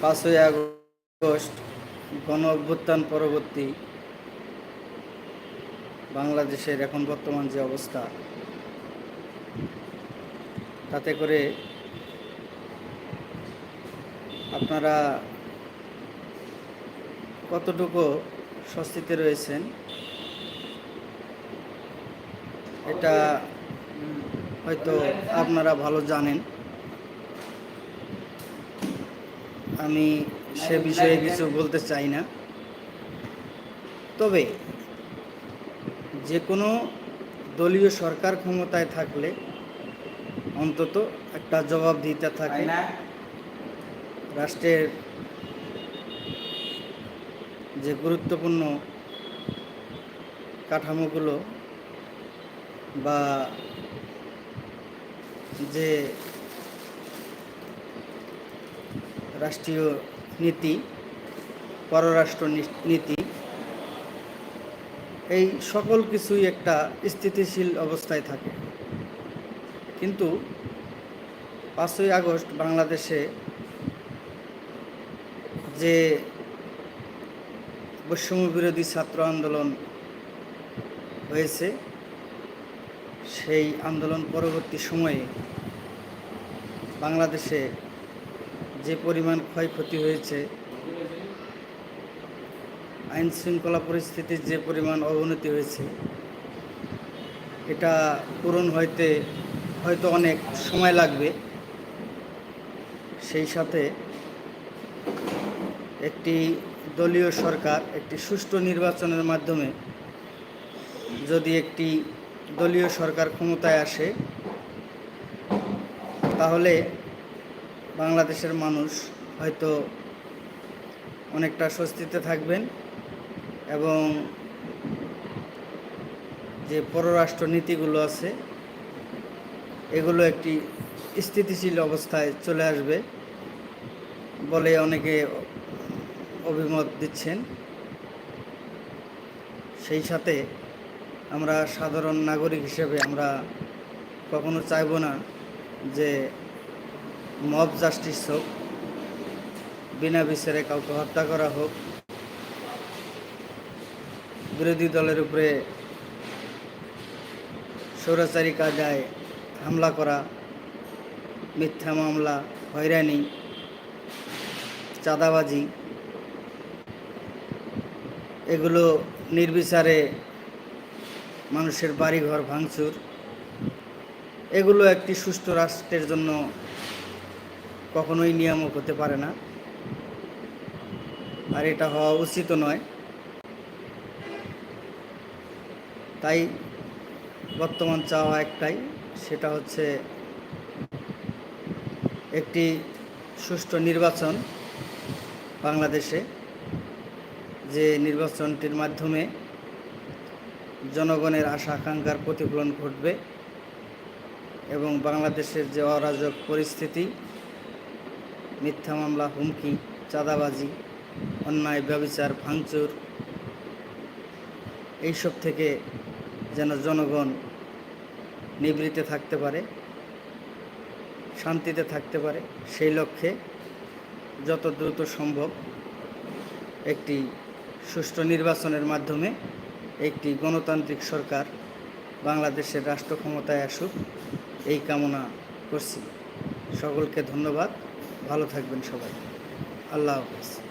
পাঁচই আগস্ট গণ অভ্যুত্থান পরবর্তী বাংলাদেশের এখন বর্তমান যে অবস্থা, তাতে করে আপনারা কতটুকু স্বস্তিতে রয়েছেন, এটা হয়তো আপনারা ভালো জানেন। আমি সে বিষয়ে কিছু বলতে চাই না। তবে যে কোনো দলীয় সরকার ক্ষমতায় থাকলে অন্তত একটা জবাব দিতে থাকে রাষ্ট্রের যে গুরুত্বপূর্ণ কাঠামোগুলো বা যে রাষ্ট্রীয় নীতি, পররাষ্ট্র নীতি, এই সকল কিছুই একটা স্থিতিশীল অবস্থায় থাকে। কিন্তু পাঁচই আগস্ট বাংলাদেশে যে বৈষম্য বিরোধী ছাত্র আন্দোলন হয়েছে সেই আন্দোলন পরবর্তী সময়ে বাংলাদেশে যে পরিমাণ ক্ষয়ক্ষতি হয়েছে, আইন শৃঙ্খলা পরিস্থিতির যে পরিমাণ অবনতি হয়েছে, এটা পূরণ হইতে হয়তো অনেক সময় লাগবে। সেই সাথে একটি দলীয় সরকার, একটি সুষ্ঠু নির্বাচনের মাধ্যমে যদি একটি দলীয় সরকার ক্ষমতায় আসে, তাহলে বাংলাদেশের মানুষ হয়তো অনেকটা স্বস্তিতে থাকবেন এবং যে পররাষ্ট্র নীতিগুলো আছে, এগুলো একটি স্থিতিশীল অবস্থায় চলে আসবে বলে অনেকে অভিমত দিচ্ছেন। সেই সাথে আমরা সাধারণ নাগরিক হিসেবে আমরা কখনো চাইব না যে মব জাস্টিস হোক, বিনা বিচারে কাউকে হত্যা করা হোক, বিরোধী দলের উপরে স্বৈরাচারী কায়দায় হামলা করা, মিথ্যা মামলা, হয়রানি, চাঁদাবাজি, এগুলো নির্বিচারে মানুষের বাড়িঘর ভাঙচুর। এগুলো একটি সুষ্ঠু রাষ্ট্রের জন্য কখনোই নিয়ামক হতে পারে না। আর এটা হওয়া উচিত নয়। তাই বর্তমান চাওয়া একটাই, সেটা হচ্ছে একটি সুষ্ঠু নির্বাচন বাংলাদেশে। যে নির্বাচনটির মাধ্যমে জনগণের আশা, আকাঙ্ক্ষার প্রতিফলন ঘটবে এবং বাংলাদেশের যে অরাজক পরিস্থিতি, মিথ্যা মামলা, হুমকি, চাঁদাবাজি, অন্যায়, ব্যবচার, ভাঙচুর, এইসব থেকে যেন জনগণ নিবৃত্তে থাকতে পারে, শান্তিতে থাকতে পারে, সেই লক্ষ্যে যত দ্রুত সম্ভব একটি সুষ্ঠু নির্বাচনের মাধ্যমে একটি গণতান্ত্রিক সরকার বাংলাদেশের রাষ্ট্র ক্ষমতায় আসুক, এই কামনা করছি। সকলকে ধন্যবাদ। ভালো থাকবেন সবাই। আল্লাহ হাফেজ।